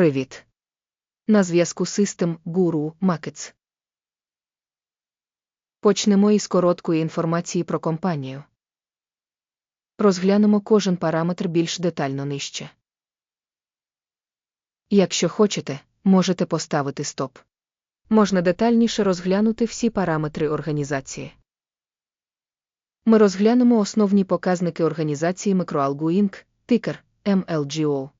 Привіт. На зв'язку System Guru Markets. Почнемо із короткої інформації про компанію. Розглянемо кожен параметр більш детально нижче. Якщо хочете, можете поставити стоп. Можна детальніше розглянути всі параметри організації. Ми розглянемо основні показники організації Microalgu Inc., тикер MLGO.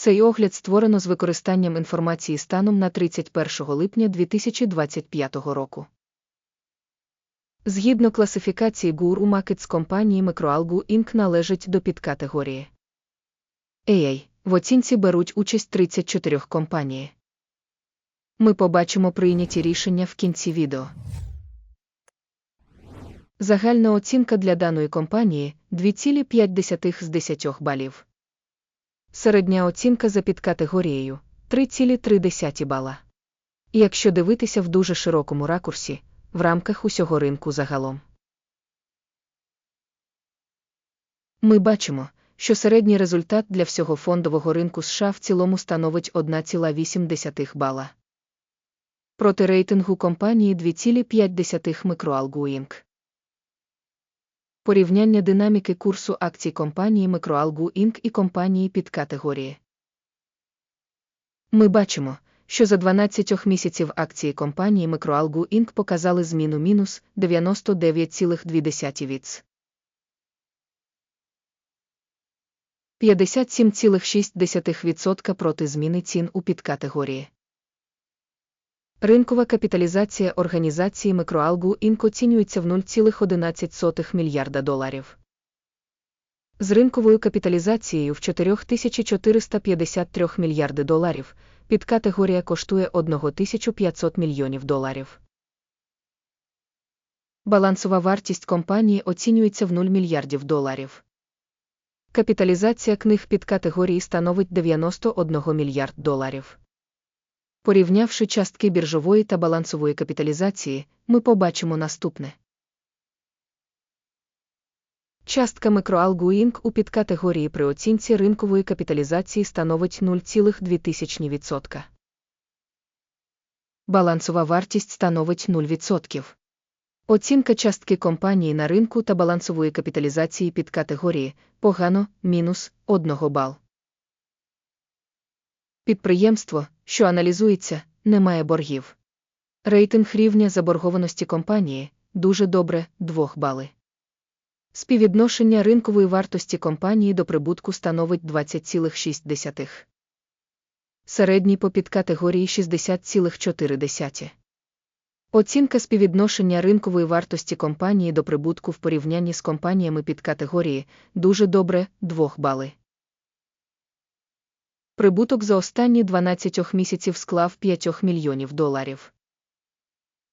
Цей огляд створено з використанням інформації станом на 31 липня 2025 року. Згідно класифікації Guru Markets компанії Microalgu Inc. належить до підкатегорії AA. В оцінці беруть участь 34 компанії. Ми побачимо прийняті рішення в кінці відео. Загальна оцінка для даної компанії 2,5 з 10 балів. Середня оцінка за підкатегорією 3,3 бала. Якщо дивитися в дуже широкому ракурсі, в рамках усього ринку загалом. Ми бачимо, що середній результат для всього фондового ринку США в цілому становить 1,8 бала. Проти рейтингу компанії 2,5 Microalgu Inc. Порівняння динаміки курсу акцій компанії Microalgu Inc. і компанії під категорії. Ми бачимо, що за 12 місяців акції компанії Microalgu Inc. показали зміну мінус 99,2 віц. 57,6% проти зміни цін у підкатегорії. Ринкова капіталізація організації Microalgu Inc. оцінюється в 0,11 мільярда доларів. З ринковою капіталізацією в 4453 мільярди доларів підкатегорія коштує 1500 мільйонів доларів. Балансова вартість компанії оцінюється в 0 мільярдів доларів. Капіталізація книг під категорії становить 91 мільярд доларів. Порівнявши частки біржової та балансової капіталізації, ми побачимо наступне. Частка Inc. у підкатегорії при оцінці ринкової капіталізації становить 0,2%. Балансова вартість становить 0%. Оцінка частки компанії на ринку та балансової капіталізації під категорії погано мінус 1 бал. Підприємство, що аналізується, не має боргів. Рейтинг рівня заборгованості компанії дуже добре 2 бали. Співвідношення ринкової вартості компанії до прибутку становить 20,6. Середній по підкатегорії 60,4. Оцінка співвідношення ринкової вартості компанії до прибутку в порівнянні з компаніями під категорії дуже добре 2 бали. Прибуток за останні 12 місяців склав 5 мільйонів доларів.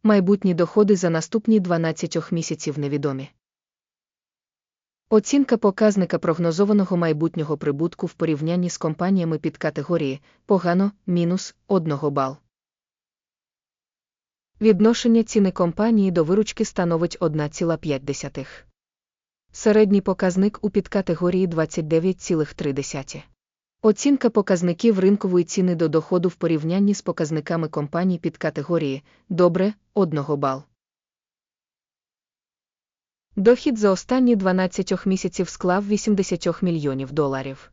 Майбутні доходи за наступні 12 місяців невідомі. Оцінка показника прогнозованого майбутнього прибутку в порівнянні з компаніями під категорії погано мінус 1 бал. Відношення ціни компанії до виручки становить 1,5. Середній показник у підкатегорії 29,3. Оцінка показників ринкової ціни до доходу в порівнянні з показниками компаній під категорії добре 1 бал. Дохід за останні 12 місяців склав 80 мільйонів доларів.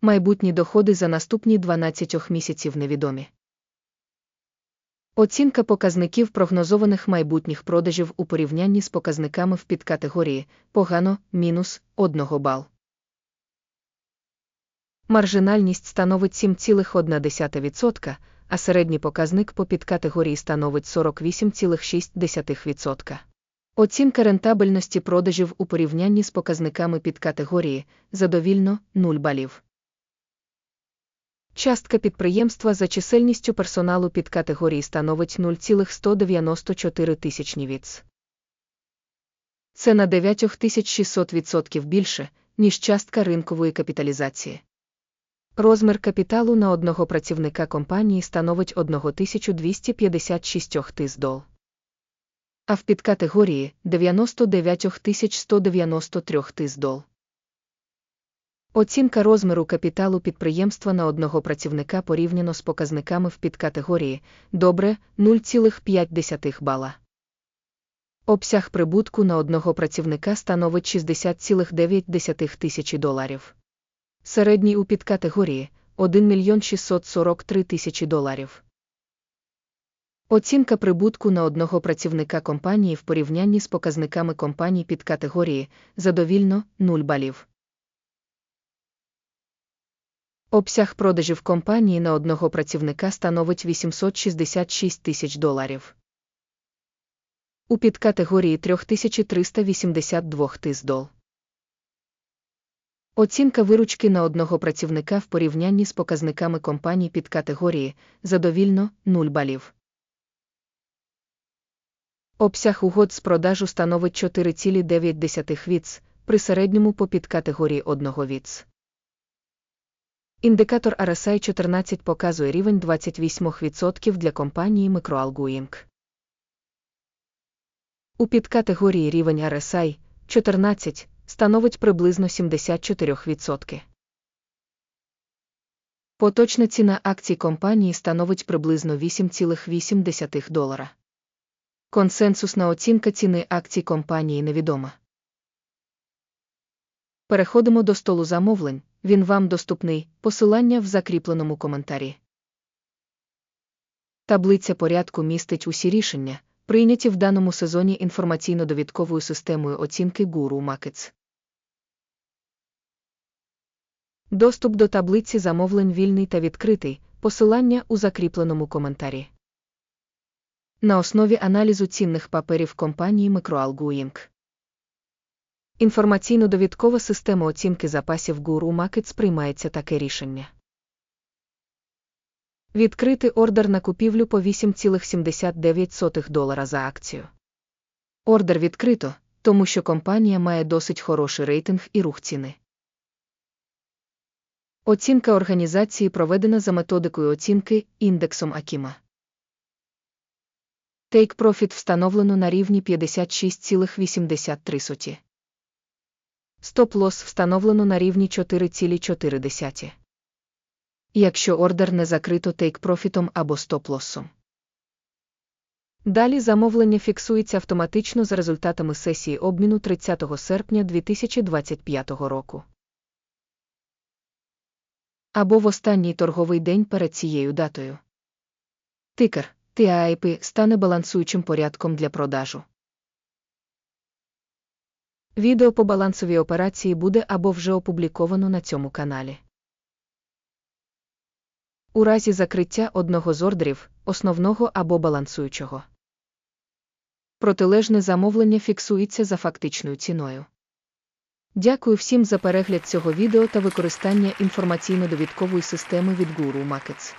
Майбутні доходи за наступні 12 місяців невідомі. Оцінка показників прогнозованих майбутніх продажів у порівнянні з показниками в підкатегорії погано мінус 1 бал. Маржинальність становить 7,1%, а середній показник по підкатегорії становить 48,6%. Оцінка рентабельності продажів у порівнянні з показниками підкатегорії задовільно 0 балів. Частка підприємства за чисельністю персоналу під категорії становить 0,194 тисячні віц. Це на 9600% більше, ніж частка ринкової капіталізації. Розмір капіталу на одного працівника компанії становить 1256 тис дол. А в підкатегорії 99 193 тис дол. Оцінка розміру капіталу підприємства на одного працівника порівняно з показниками в підкатегорії добре 0,5 бала. Обсяг прибутку на одного працівника становить 60,9 тисячі доларів. Середній у підкатегорії 1 мільйон 643 тисячі доларів. Оцінка прибутку на одного працівника компанії в порівнянні з показниками компаній під категорії задовільно 0 балів. Обсяг продажів компанії на одного працівника становить 866 тисяч доларів. У підкатегорії 3382 тис дол. Оцінка виручки на одного працівника в порівнянні з показниками компаній під категорії задовільно 0 балів. Обсяг угод з продажу становить 4,9 віц при середньому по підкатегорії 1 віц. Індикатор RSI 14 показує рівень 28% для компанії Microalgu У підкатегорії рівень RSI 14 становить приблизно 74%. Поточна ціна акцій компанії становить приблизно 8,8 долара. Консенсусна оцінка ціни акцій компанії невідома. Переходимо до столу замовлень, він вам доступний, посилання в закріпленому коментарі. Таблиця порядку містить усі рішення, прийняті в даному сезоні інформаційно-довідковою системою оцінки Guru Markets. Доступ до таблиці замовлень вільний та відкритий, посилання у закріпленому коментарі. На основі аналізу цінних паперів компанії Microalgu Inc. Інформаційно-довідкова система оцінки запасів Guru Markets приймається таке рішення. Відкрити ордер на купівлю по 8,79 долара за акцію. Ордер відкрито, тому що компанія має досить хороший рейтинг і рух ціни. Оцінка організації проведена за методикою оцінки індексом Акіма. Take Profit встановлено на рівні 56,83. Стоп-лосс встановлено на рівні 4,4. Якщо ордер не закрито тейк-профітом або стоп-лоссом. Далі замовлення фіксується автоматично за результатами сесії обміну 30 серпня 2025 року. Або в останній торговий день перед цією датою. Тикер TIP стане балансуючим порядком для продажу. Відео по балансовій операції буде або вже опубліковано на цьому каналі. У разі закриття одного з ордерів, основного або балансуючого. Протилежне замовлення фіксується за фактичною ціною. Дякую всім за перегляд цього відео та використання інформаційно-довідкової системи від Guru Markets.